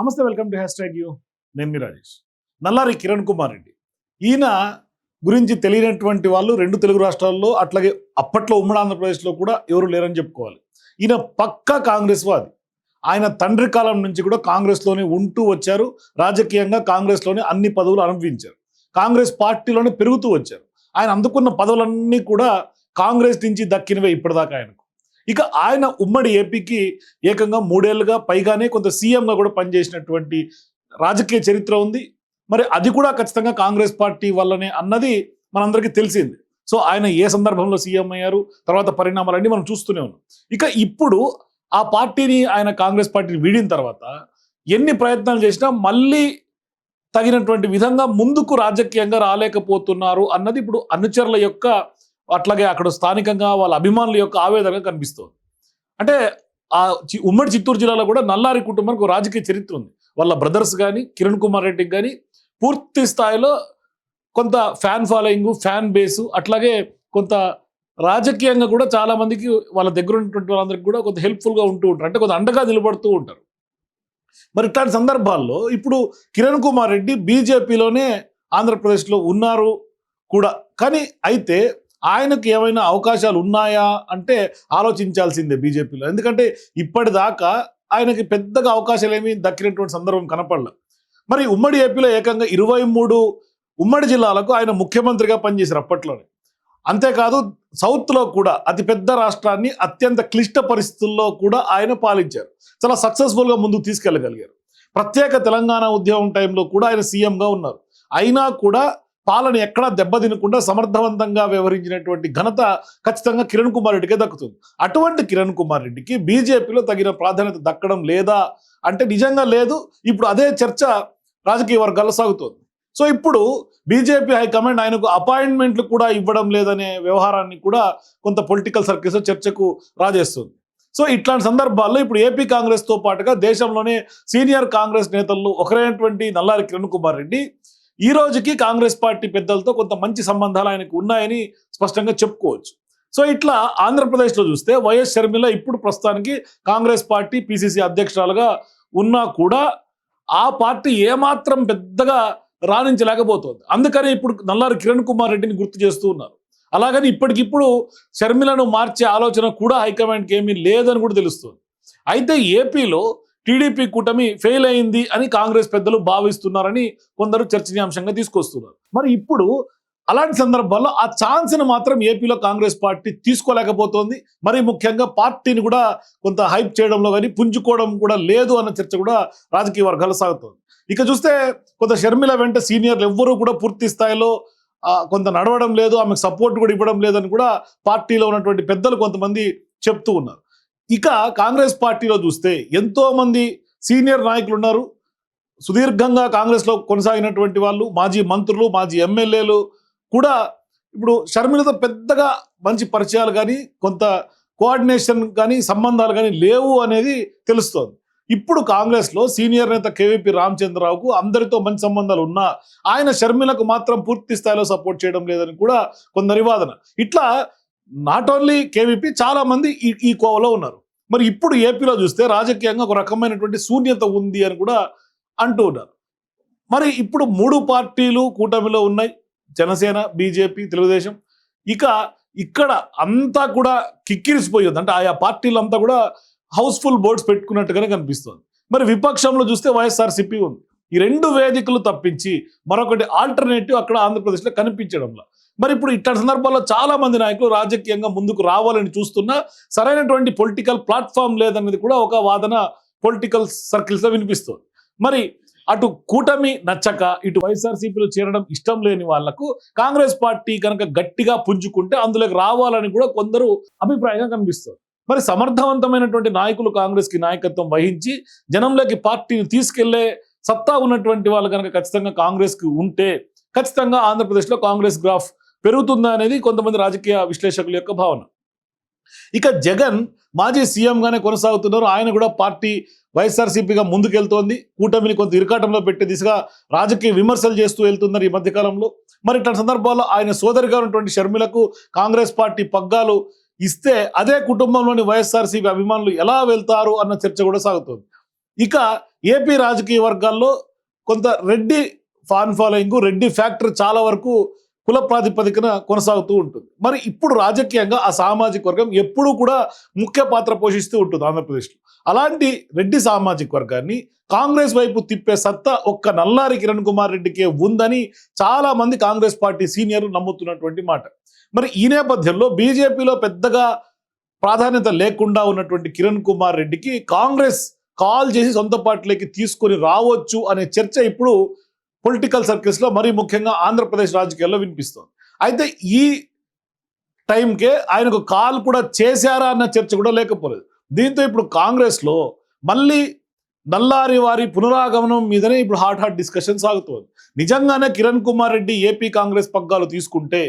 నమస్తే welcome to hashtag U. నేను మీ రాజేష్. నల్లారి కిరణ్ కుమార్ రెడ్డి. ఈయన గురించి తెలియనటువంటి వాళ్ళు రెండు తెలుగు రాష్ట్రాల్లో అట్లాగే అప్పట్లో ఉమ్మడి ఆంధ్రప్రదేశ్లో కూడా ఎవరు లేరని చెప్పుకోవాలి. ఈయన పక్కా కాంగ్రెస్ వాది ఆయన తండ్రి కాలం నుంచి కూడా కాంగ్రెస్లోనే ఉంటూ వచ్చారు. రాజకీయంగా కాంగ్రెస్లోనే అన్ని పదవులు అనుభవించారు. కాంగ్రెస్ పార్టీలోనే పెరుగుతూ వచ్చారు. ఆయన అందుకున్న పదవులన్నీ కూడా కాంగ్రెస్ నుంచి దక్కినవే ఇప్పటిదాకా ఆయనకు. ఇక ఆయన ఉమ్మడి ఏపీకి ఏకంగా మూడేళ్ళుగా పైగానే కొంత సీఎంగా కూడా పనిచేసినటువంటి రాజకీయ చరిత్ర ఉంది. మరి అది కూడా ఖచ్చితంగా కాంగ్రెస్ పార్టీ వల్లనే అన్నది మనందరికీ తెలిసింది. సో ఆయన ఏ సందర్భంలో సీఎం అయ్యారు తర్వాత పరిణామాలన్నీ మనం చూస్తూనే ఉన్నాం. ఇక ఇప్పుడు ఆ పార్టీని ఆయన కాంగ్రెస్ పార్టీని వీడిన తర్వాత ఎన్ని ప్రయత్నాలు చేసినా మళ్ళీ తగినటువంటి విధంగా ముందుకు రాజకీయంగా రాలేకపోతున్నారు అన్నది ఇప్పుడు అనుచరుల యొక్క అట్లాగే అక్కడ స్థానికంగా వాళ్ళ అభిమానుల యొక్క ఆవేదనగా కనిపిస్తుంది. అంటే ఆ ఉమ్మడి చిత్తూరు జిల్లాలో కూడా నల్లారి కుటుంబానికి రాజకీయ చరిత్ర ఉంది. వాళ్ళ బ్రదర్స్ కానీ కిరణ్ కుమార్ రెడ్డికి కానీ పూర్తి స్థాయిలో కొంత ఫ్యాన్ ఫాలోయింగ్ ఫ్యాన్ బేసు అట్లాగే కొంత రాజకీయంగా కూడా చాలా మందికి వాళ్ళ దగ్గర ఉన్నటువంటి వాళ్ళందరికీ కూడా కొంత హెల్ప్ఫుల్గా ఉంటూ ఉంటారు. అంటే కొంత అండగా నిలబడుతూ ఉంటారు. మరి ఇట్లాంటి సందర్భాల్లో ఇప్పుడు కిరణ్ కుమార్ రెడ్డి బీజేపీలోనే ఆంధ్రప్రదేశ్లో ఉన్నారు కూడా. కానీ అయితే ఆయనకు ఏమైనా అవకాశాలు ఉన్నాయా అంటే ఆలోచించాల్సిందే బీజేపీలో. ఎందుకంటే ఇప్పటిదాకా ఆయనకి పెద్దగా అవకాశాలు ఏమీ దక్కినటువంటి సందర్భం కనపడలేదు మరి ఉమ్మడి ఏపీలో ఏకంగా ఇరవై మూడు ఉమ్మడి జిల్లాలకు ఆయన ముఖ్యమంత్రిగా పనిచేశారు అప్పట్లోనే. అంతేకాదు సౌత్లో కూడా అతిపెద్ద రాష్ట్రాన్ని అత్యంత క్లిష్ట పరిస్థితుల్లో కూడా ఆయన పాలించారు. చాలా సక్సెస్ఫుల్గా ముందుకు తీసుకెళ్ళగలిగారు. ప్రత్యేక తెలంగాణ ఉద్యమం టైంలో కూడా ఆయన సీఎంగా ఉన్నారు. అయినా కూడా పాలన ఎక్కడా దెబ్బతినకుండా సమర్థవంతంగా వ్యవహరించినటువంటి ఘనత ఖచ్చితంగా కిరణ్ కుమార్ రెడ్డికే దక్కుతుంది. అటువంటి కిరణ్ కుమార్ రెడ్డికి బీజేపీలో తగిన ప్రాధాన్యత దక్కడం లేదా అంటే నిజంగా లేదు ఇప్పుడు అదే చర్చ రాజకీయ వర్గాల్లో సాగుతోంది. సో ఇప్పుడు బీజేపీ హైకమాండ్ ఆయనకు అపాయింట్మెంట్లు కూడా ఇవ్వడం లేదనే వ్యవహారాన్ని కూడా కొంత పొలిటికల్ సర్కిల్స్ చర్చకు రాజేస్తుంది. సో ఇట్లాంటి సందర్భాల్లో ఇప్పుడు ఏపీ కాంగ్రెస్తో పాటుగా దేశంలోనే సీనియర్ కాంగ్రెస్ నేతల్లో ఒకరైనటువంటి నల్లారి కిరణ్ కుమార్ రెడ్డి ఈ రోజుకి కాంగ్రెస్ పార్టీ పెద్దలతో కొంత మంచి సంబంధాలు ఆయనకు ఉన్నాయని స్పష్టంగా చెప్పుకోవచ్చు. సో ఇట్లా ఆంధ్రప్రదేశ్లో చూస్తే వైఎస్ షర్మిల ఇప్పుడు ప్రస్తుతానికి కాంగ్రెస్ పార్టీ పిసిసి అధ్యక్షురాలుగా ఉన్నా కూడా ఆ పార్టీ ఏమాత్రం పెద్దగా రాణించలేకపోతుంది. అందుకని ఇప్పుడు నల్లారి కిరణ్ కుమార్ రెడ్డిని గుర్తు చేస్తూ ఉన్నారు. అలాగని ఇప్పటికిప్పుడు షర్మిలను మార్చే ఆలోచన కూడా హైకమాండ్కి ఏమీ లేదని కూడా తెలుస్తుంది. అయితే ఏపీలో టీడీపీ కూటమి ఫెయిల్ అయింది అని కాంగ్రెస్ పెద్దలు భావిస్తున్నారని కొందరు చర్చనీయాంశంగా తీసుకొస్తున్నారు. మరి ఇప్పుడు అలాంటి సందర్భాల్లో ఆ ఛాన్స్ను మాత్రం ఏపీలో కాంగ్రెస్ పార్టీ తీసుకోలేకపోతోంది. మరి ముఖ్యంగా పార్టీని కూడా కొంత హైప్ చేయడంలో కానీ పుంజుకోవడం కూడా లేదు అన్న చర్చ కూడా రాజకీయ వర్గాలు సాగుతోంది. ఇక చూస్తే కొంత షర్మిల వెంట సీనియర్లు ఎవ్వరూ కూడా పూర్తి స్థాయిలో కొంత నడవడం లేదు ఆమెకు సపోర్ట్ కూడా ఇవ్వడం లేదని కూడా పార్టీలో ఉన్నటువంటి పెద్దలు కొంతమంది చెప్తూ ఉన్నారు. ఇక కాంగ్రెస్ పార్టీలో చూస్తే ఎంతో మంది సీనియర్ నాయకులు ఉన్నారు. సుదీర్ఘంగా కాంగ్రెస్లో కొనసాగినటువంటి వాళ్ళు మాజీ మంత్రులు మాజీ ఎమ్మెల్యేలు కూడా ఇప్పుడు షర్మిలతో పెద్దగా మంచి పరిచయాలు కానీ కొంత కోఆర్డినేషన్ కానీ సంబంధాలు కానీ లేవు అనేది తెలుస్తోంది. ఇప్పుడు కాంగ్రెస్లో సీనియర్ నేత కేవీపీ రామచంద్రరావుకు అందరితో మంచి సంబంధాలు ఉన్నా ఆయన షర్మిలకు మాత్రం పూర్తి స్థాయిలో సపోర్ట్ చేయడం లేదని కూడా కొందరి వాదన. ఇట్లా నాట్ ఓన్లీ కేవీపీ చాలా మంది ఈ ఈ కోవలో ఉన్నారు. మరి ఇప్పుడు ఏపీలో చూస్తే రాజకీయంగా ఒక రకమైనటువంటి శూన్యత ఉంది అని కూడా అంటూ ఉన్నారు. మరి ఇప్పుడు మూడు పార్టీలు కూటమిలో ఉన్నాయి. జనసేన బీజేపీ తెలుగుదేశం. ఇక ఇక్కడ అంతా కూడా కిక్కిరిసిపోయింది. అంటే ఆయా పార్టీలంతా కూడా హౌస్ఫుల్ బోర్డ్స్ పెట్టుకున్నట్టుగానే కనిపిస్తుంది. మరి విపక్షంలో చూస్తే వైఎస్ఆర్సీపీ ఉంది. ఈ రెండు వేదికలు తప్పించి మరొకటి ఆల్టర్నేటివ్ అక్కడ ఆంధ్రప్రదేశ్లో కనిపించడంలో. మరి ఇప్పుడు ఇట్లాంటి సందర్భాల్లో చాలా మంది నాయకులు రాజకీయంగా ముందుకు రావాలని చూస్తున్నా సరైనటువంటి పొలిటికల్ ప్లాట్ఫామ్ లేదన్నది కూడా ఒక వాదన పొలిటికల్ సర్కిల్స్లో వినిపిస్తుంది. మరి అటు కూటమి నచ్చక ఇటు వైఎస్ఆర్సీపీలో చేరడం ఇష్టం లేని వాళ్ళకు కాంగ్రెస్ పార్టీ కనుక గట్టిగా పుంజుకుంటే అందులోకి రావాలని కూడా కొందరు అభిప్రాయంగా కనిపిస్తుంది. మరి సమర్థవంతమైనటువంటి నాయకులు కాంగ్రెస్కి నాయకత్వం వహించి జనంలోకి పార్టీని తీసుకెళ్ళే సత్తా ఉన్నటువంటి వాళ్ళు కనుక ఖచ్చితంగా కాంగ్రెస్కి ఉంటే ఖచ్చితంగా ఆంధ్రప్రదేశ్లో కాంగ్రెస్ గ్రాఫ్ పెరుగుతుందా అనేది కొంతమంది రాజకీయ విశ్లేషకుల యొక్క భావన. ఇక జగన్ మాజీ సీఎంగానే కొనసాగుతున్నారు. ఆయన కూడా పార్టీ వైఎస్ఆర్సీపీగా ముందుకెళ్తోంది. కూటమిని కొంత ఇరకాటంలో పెట్టే దిశగా రాజకీయ విమర్శలు చేస్తూ వెళ్తున్నారు ఈ మధ్యకాలంలో. మరి ఇట్లాంటి సందర్భాల్లో ఆయన సోదరిగా ఉన్నటువంటి షర్మిలకు కాంగ్రెస్ పార్టీ పగ్గాలు ఇస్తే అదే కుటుంబంలోని వైఎస్ఆర్సీపీ అభిమానులు ఎలా వెళ్తారు అన్న చర్చ కూడా సాగుతోంది. ఇక ఏపీ రాజకీయ వర్గాల్లో కొంత Reddy fan following Reddy factor చాలా వరకు కుల ప్రాతిపదికన కొనసాగుతూ ఉంటుంది. మరి ఇప్పుడు రాజకీయంగా ఆ సామాజిక వర్గం ఎప్పుడూ కూడా ముఖ్య పాత్ర పోషిస్తూ ఉంటుంది ఆంధ్రప్రదేశ్లో. అలాంటి రెడ్డి సామాజిక వర్గాన్ని కాంగ్రెస్ వైపు తిప్పే సత్తా ఒక్క నల్లారి కిరణ్ కుమార్ రెడ్డికే ఉందని చాలా మంది కాంగ్రెస్ పార్టీ సీనియర్లు నమ్ముతున్నటువంటి మాట. మరి ఈ నేపథ్యంలో బీజేపీలో పెద్దగా ప్రాధాన్యత లేకుండా ఉన్నటువంటి కిరణ్ కుమార్ రెడ్డికి కాంగ్రెస్ కాల్ చేసి సొంత పార్టీలోకి తీసుకొని రావచ్చు అనే చర్చ ఇప్పుడు పొలిటికల్ సర్కిల్స్లో మరీ ముఖ్యంగా ఆంధ్రప్రదేశ్ రాజకీయాల్లో వినిపిస్తోంది. అయితే ఈ టైంకే ఆయనకు కాల్ కూడా చేశారా అన్న చర్చ కూడా లేకపోలేదు. దీంతో ఇప్పుడు కాంగ్రెస్లో మళ్ళీ నల్లారి వారి పునరాగమనం మీదనే ఇప్పుడు హాట్ హాట్ డిస్కషన్ సాగుతోంది. నిజంగానే కిరణ్ కుమార్ రెడ్డి ఏపీ కాంగ్రెస్ పగ్గాలు తీసుకుంటే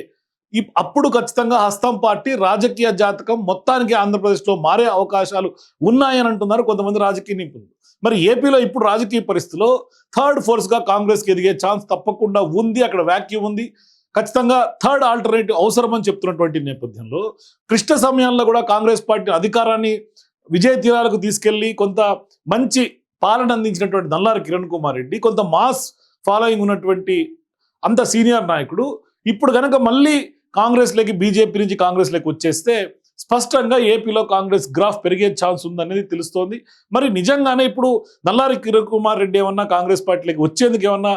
అప్పుడు ఖచ్చితంగా హస్తం పార్టీ రాజకీయ జాతకం మొత్తానికి ఆంధ్రప్రదేశ్లో మారే అవకాశాలు ఉన్నాయని అంటున్నారు కొంతమంది రాజకీయ నిపుణులు. మరి ఏపీలో ఇప్పుడు రాజకీయ పరిస్థితిలో థర్డ్ ఫోర్స్గా కాంగ్రెస్కి ఎదిగే ఛాన్స్ తప్పకుండా ఉంది అక్కడ వ్యాక్యూమ్ ఉంది. ఖచ్చితంగా థర్డ్ ఆల్టర్నేటివ్ అవసరమని చెప్తున్నటువంటి నేపథ్యంలో క్లిష్ట సమయాల్లో కూడా కాంగ్రెస్ పార్టీ అధికారాన్ని విజయ తీరాలకు తీసుకెళ్ళి కొంత మంచి పాలన అందించినటువంటి నల్లారి కిరణ్ కుమార్ రెడ్డి కొంత మాస్ ఫాలోయింగ్ ఉన్నటువంటి అంత సీనియర్ నాయకుడు. ఇప్పుడు కనుక మళ్ళీ కాంగ్రెస్లోకి బీజేపీ నుంచి కాంగ్రెస్లోకి వచ్చేస్తే స్పష్టంగా ఏపీలో కాంగ్రెస్ గ్రాఫ్ పెరిగే ఛాన్స్ ఉందనేది తెలుస్తోంది. మరి నిజంగానే ఇప్పుడు నల్లారి కిరణ్ కుమార్ రెడ్డి ఏమన్నా కాంగ్రెస్ పార్టీలోకి వచ్చేందుకు ఏమన్నా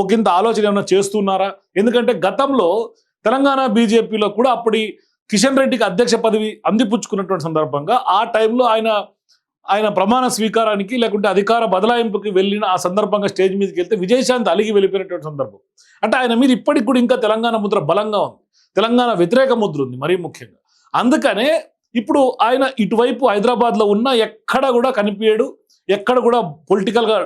ఒకంత ఆలోచన ఏమన్నా చేస్తున్నారా? ఎందుకంటే గతంలో తెలంగాణ బీజేపీలో కూడా అప్పటి కిషన్ రెడ్డికి అధ్యక్ష పదవి అందిపుచ్చుకున్నటువంటి సందర్భంగా ఆ టైంలో ఆయన ఆయన ప్రమాణ స్వీకారానికి లేకుంటే అధికార బదలాయింపుకి వెళ్ళిన ఆ సందర్భంగా స్టేజ్ మీదకి వెళ్తే విజయశాంతి అలిగి వెళ్ళిపోయినటువంటి సందర్భం. అంటే ఆయన మీద ఇప్పటికి కూడా ఇంకా తెలంగాణ ముద్ర బలంగా ఉంది. తెలంగాణ వ్యతిరేక ముద్ర ఉంది మరీ ముఖ్యంగా. అందుకనే ఇప్పుడు ఆయన ఇటువైపు హైదరాబాద్లో ఉన్న ఎక్కడ కూడా కనిపించడు ఎక్కడ కూడా పొలిటికల్గా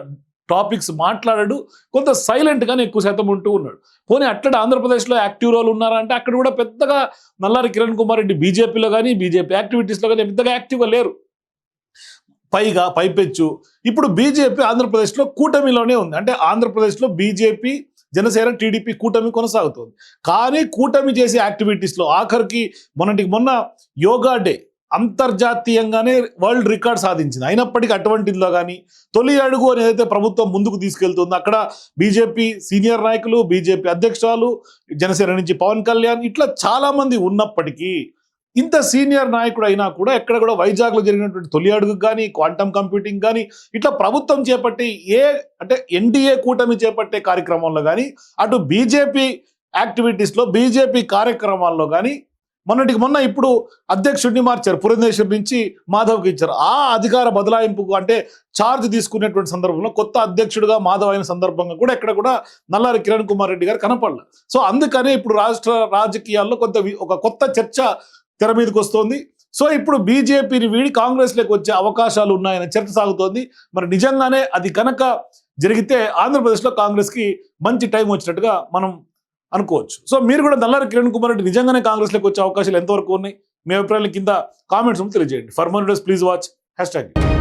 టాపిక్స్ మాట్లాడాడు కొంత సైలెంట్గానే ఎక్కువ శాతం ఉంటూ ఉన్నాడు. పోనీ అట్లా ఆంధ్రప్రదేశ్లో యాక్టివ్ రోల్ ఉన్నారంటే అక్కడ కూడా పెద్దగా నల్లారి కిరణ్ కుమార్ రెడ్డి బీజేపీలో కానీ బీజేపీ యాక్టివిటీస్లో కానీ పెద్దగా యాక్టివ్గా లేరు. పైగా పైపెచ్చు. ఇప్పుడు బీజేపీ ఆంధ్రప్రదేశ్లో కూటమిలోనే ఉంది. అంటే ఆంధ్రప్రదేశ్లో బీజేపీ జనసేన టీడీపీ కూటమి కొనసాగుతుంది. కానీ కూటమి చేసే యాక్టివిటీస్లో ఆఖరికి మొన్నటికి మొన్న యోగా డే అంతర్జాతీయంగానే వరల్డ్ రికార్డ్ సాధించింది. అయినప్పటికీ అటువంటిదిలో కానీ తొలి అడుగు అని ఏదైతే ప్రభుత్వం ముందుకు తీసుకెళ్తుందో. అక్కడ బీజేపీ సీనియర్ నాయకులు బీజేపీ అధ్యక్షురాలు జనసేన నుంచి పవన్ కళ్యాణ్ ఇట్లా చాలామంది ఉన్నప్పటికీ ఇంత సీనియర్ నాయకుడు అయినా కూడా ఎక్కడ కూడా వైజాగ్లో జరిగినటువంటి తొలి అడుగు కానీ క్వాంటమ్ కంప్యూటింగ్ కానీ ఇట్లా ప్రభుత్వం చేపట్టే ఏ అంటే ఎన్డీఏ కూటమి చేపట్టే కార్యక్రమంలో కానీ అటు బీజేపీ యాక్టివిటీస్లో బీజేపీ కార్యక్రమాల్లో కానీ మొన్నటికి మొన్న ఇప్పుడు అధ్యక్షుడిని మార్చారు పురంధేశ్వర్ నుంచి మాధవ్కి ఇచ్చారు. ఆ అధికార బదలాయింపుకు అంటే ఛార్జ్ తీసుకునేటువంటి సందర్భంలో కొత్త అధ్యక్షుడిగా మాధవ్ అయిన సందర్భంగా కూడా ఎక్కడ కూడా నల్లారి కిరణ్ కుమార్ రెడ్డి గారు కనపడలేదు సో అందుకనే ఇప్పుడు రాష్ట్ర రాజకీయాల్లో కొంత ఒక కొత్త చర్చ తెర మీదకి వస్తోంది. సో ఇప్పుడు బీజేపీని వీడి కాంగ్రెస్లోకి వచ్చే అవకాశాలు ఉన్నాయన్న చర్చ సాగుతోంది. మరి నిజంగానే అది కనుక జరిగితే ఆంధ్రప్రదేశ్లో కాంగ్రెస్కి మంచి టైం వచ్చినట్టుగా మనం అనుకోవచ్చు. సో మీరు కూడా నల్లారి కిరణ్ కుమార్ రెడ్డి నిజంగానే కాంగ్రెస్లోకి వచ్చే అవకాశాలు ఎంతవరకు ఉన్నాయి? మీ అభిప్రాయాల కింద కామెంట్స్ తెలియజేయండి. For more please watch. Hashtag